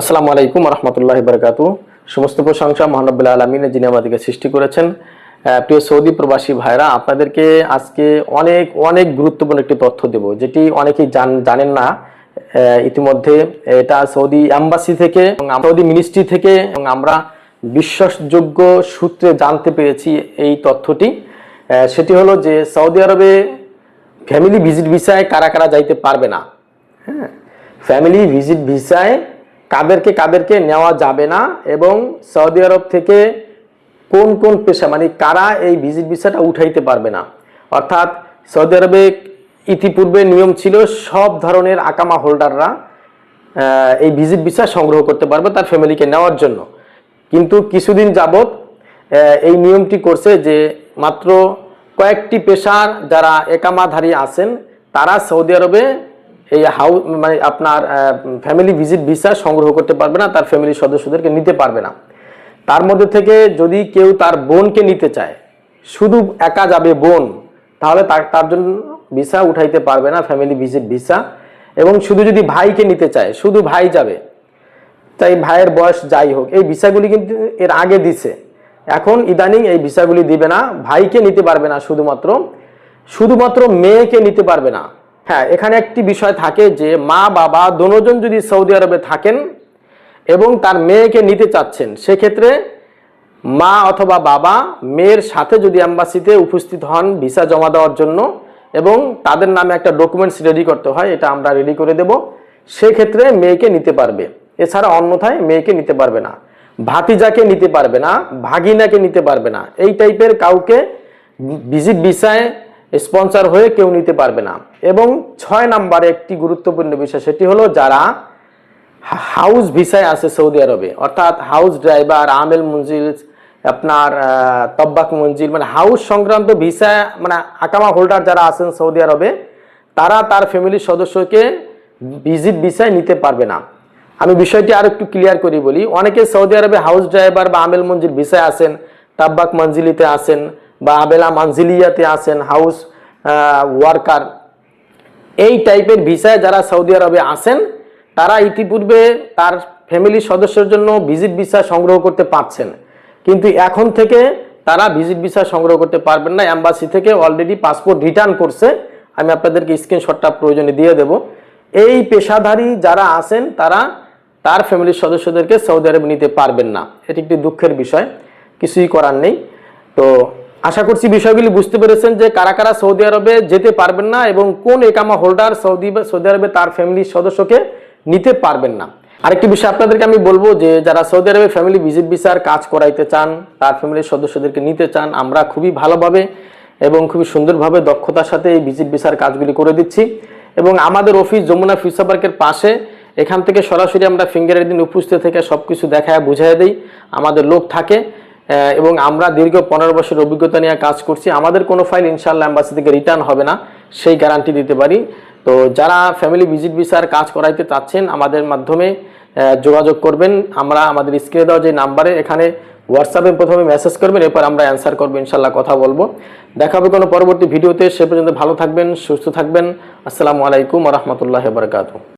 আসসালামু আলাইকুম রহমতুল্লাহ বরকাত সমস্ত প্রশংসা মহানব্বুল আলমিনে যিনি আমাদেরকে সৃষ্টি করেছেন। প্রিয় সৌদি প্রবাসী ভাইরা আপনাদেরকে আজকে অনেক অনেক গুরুত্বপূর্ণ একটি তথ্য দেব, যেটি অনেকেই জান- জানেন না। ইতিমধ্যে এটা সৌদি অ্যাম্বাসি থেকে সৌদি মিনিস্ট্রি থেকে এবং আমরা বিশ্বাসযোগ্য সূত্রে জানতে পেরেছি এই তথ্যটি। সেটি হলো যে সৌদি আরবে ফ্যামিলি ভিজিট ভিসায় কারা কারা যাইতে পারবে না? হ্যাঁ ফ্যামিলি ভিজিট ভিসায় কাদেরকে কাদেরকে নেওয়া যাবে না এবং সৌদি আরব থেকে কোন কোন পেশা মানে কারা এই ভিজিট ভিসাটা উঠাইতে পারবে না। অর্থাৎ সৌদি আরবে ইতিপূর্বে নিয়ম ছিল সব ধরনের আকামা হোল্ডাররা এই ভিজিট ভিসা সংগ্রহ করতে পারবে তার ফ্যামিলিকে নেওয়ার জন্য। কিন্তু কিছুদিন যাবৎ এই নিয়মটি করছে যে মাত্র কয়েকটি পেশার যারা একামাধারী আছেন, তারা সৌদি আরবে এই হাউ মানে আপনার ফ্যামিলি ভিজিট ভিসা সংগ্রহ করতে পারবে না, তার ফ্যামিলির সদস্যদেরকে নিতে পারবে না। তার মধ্যে থেকে যদি কেউ তার বোনকে নিতে চায়, শুধু একা যাবে বোন, তাহলে তার তার জন্য ভিসা উঠাইতে পারবে না ফ্যামিলি ভিজিট ভিসা এবং শুধু যদি ভাইকে নিতে চায়, শুধু ভাই যাবে, তাই ভাইয়ের বয়স যাই হোক, এই ভিসাগুলি কিন্তু এর আগে দিছে। এখন ইদানিং এই ভিসাগুলি দিবে না, ভাইকে নিতে পারবে না শুধুমাত্র শুধুমাত্র মেয়েকে নিতে পারবে না। হ্যাঁ এখানে একটি বিষয় থাকে যে মা, বাবা দোনোজন যদি সৌদি আরবে থাকেন এবং তার মেয়েকে নিতে চাচ্ছেন, সেক্ষেত্রে মা অথবা বাবা মেয়ের সাথে যদি অ্যাম্বাসিতে উপস্থিত হন, ভিসা জমা দেওয়ার জন্য এবং তাদের নামে একটা ডকুমেন্টস রেডি করতে হয়, এটা আমরা রেডি করে দেব, সেক্ষেত্রে মেয়েকে নিতে পারবে। এছাড়া অন্যথায় মেয়েকে নিতে পারবে না, ভাতিজাকে নিতে পারবে না, ভাগিনাকে নিতে পারবে না, এই টাইপের কাউকে ভিজিট ভিসায় স্পন্সর হয়ে কেউ নিতে পারবে না। এবং ছয় নাম্বারে একটি গুরুত্বপূর্ণ বিষয়, সেটি হলো যারা হাউস ভিসায় আছে সৌদি আরবে, অর্থাৎ হাউস ড্রাইভার, আমেল মঞ্জিল, আপনার তব্বাক মঞ্জিল মানে হাউস সংক্রান্ত ভিসা মানে আকামা হোল্ডার যারা আছেন সৌদি আরবে, তারা তার ফ্যামিলির সদস্যকে ভিজিট ভিসায় নিতে পারবে না। আমি বিষয়টি আর একটু ক্লিয়ার করি বলি, অনেকে সৌদি আরবে হাউস ড্রাইভার বা আমেল মঞ্জিল ভিসায় আছেন, তাব্বাক মঞ্জিলিতে আসেন বা আবেলা মানজিলিয়াতে আসেন হাউস ওয়ার্কার এই টাইপের ভিসায় যারা সৌদি আরবে আসেন তারা ইতিপূর্বে তার ফ্যামিলির সদস্যের জন্য ভিজিট ভিসা সংগ্রহ করতে পারছেন। কিন্তু এখন থেকে তারা ভিজিট ভিসা সংগ্রহ করতে পারবেন না অ্যাম্বাসি থেকে অলরেডি পাসপোর্ট রিটার্ন করছে। আমি আপনাদেরকে স্ক্রিনশটটা প্রয়োজনে দিয়ে দেব। এই পেশাধারী যারা আছেন, তারা তার ফ্যামিলির সদস্যদেরকে সৌদি আরবে নিতে পারবেন না। এটি একটি দুঃখের বিষয়, কিছুই করার নেই। তো আশা করছি বিষয়গুলি বুঝতে পেরেছেন যে কারা কারা সৌদি আরবে যেতে পারবেন না এবং কোন একামা হোল্ডার সৌদি সৌদি আরবে তার ফ্যামিলির সদস্যকে নিতে পারবেন না। আরেকটি বিষয় আপনাদেরকে আমি বলব যে যারা সৌদি আরবে ফ্যামিলি ভিজিট ভিসার কাজ করাইতে চান, তার ফ্যামিলির সদস্যদেরকে নিতে চান, আমরা খুবই ভালোভাবে এবং খুবই সুন্দরভাবে দক্ষতার সাথে এই ভিজিট ভিসার কাজগুলি করে দিচ্ছি। এবং আমাদের অফিস যমুনা ফিউচার পার্কের পাশে, এখান থেকে সরাসরি আমরা ফিঙ্গারের দিন উপস্থিত থেকে সব কিছু দেখায় বুঝাই দিই। আমাদের লোক থাকে এবং আমরা দীর্ঘ পনেরো বছর অভিজ্ঞতা নিয়ে কাজ করছি। আমাদের কোনো ফাইল ইনশাল্লাহ অ্যাম্বাসি থেকে রিটার্ন হবে না, সেই গ্যারান্টি দিতে পারি। তো যারা ফ্যামিলি ভিজিট ভিসার কাজ করাইতে চাচ্ছেন, আমাদের মাধ্যমে যোগাযোগ করবেন। আমরা আমাদের স্ক্রিনে দেওয়া যে নাম্বারে এখানে হোয়াটসঅ্যাপে প্রথমে মেসেজ করবেন, এরপর আমরা অ্যান্সার করব ইনশাল্লাহ কথা বলব। দেখা হবে কোনো পরবর্তী ভিডিওতে সে পর্যন্ত ভালো থাকবেন, সুস্থ থাকবেন। আসসালামু আলাইকুম রহমতুল্লাহ বারকাতু